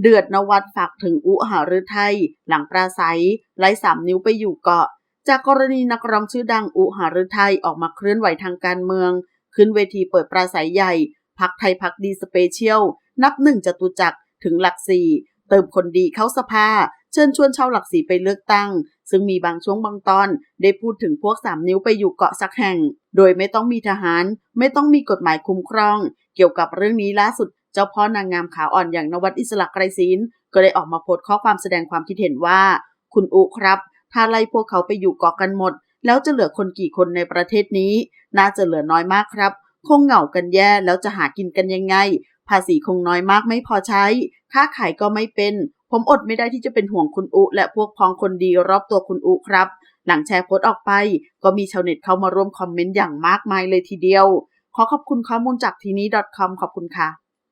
เดือดนวัดฝากถึงอุหาฤทัยหลังปราศัยไล่สามนิ้วไปอยู่เกาะ จากกรณีนักร้องชื่อดังอุหาฤทัยออกมาเคลื่อนไหวทางการเมือง ขึ้นเวทีเปิดปราศัยใหญ่พักไทยพักดีสเปเชียล นับหนึ่งจตุจักรถึงหลักสี่เติมคนดีเข้าสภา เชิญชวนชาวหลักสีไปเลือกตั้ง ซึ่งมีบางช่วงบางตอน ได้พูดถึงพวกสามนิ้วไปอยู่เกาะสักแห่ง โดยไม่ต้องมีทหาร ไม่ต้องมีกฎหมายคุ้มครอง เกี่ยวกับเรื่องนี้ล่าสุด จ้าพ่อนางงามขาอ่อนอย่างนวัดอิสระไกรศิลก็ได้ออกมาโพสต์ข้อความแสดงความคิดเห็นว่า คุณอุครับ ถ้าไล่พวกเขาไปอยู่เกาะกันหมด แล้วจะเหลือคนกี่คนในประเทศนี้ น่าจะเหลือน้อยมากครับ คงเหงากันแย่แล้วจะหากินกันยังไง ภาษีคงน้อยมากไม่พอใช้ค่าขายก็ไม่เป็น ผมอดไม่ได้ที่จะเป็นห่วงคุณอุ และพวกพ้องคนดีรอบตัวคุณอุครับ หลังแชร์โพสต์ออกไป ก็มีชาวเน็ตเข้ามาร่วมคอมเมนต์อย่างมากมายเลยทีเดียว ขอขอบคุณข้อมูลจากทีนี้ .com ขอบคุณค่ะ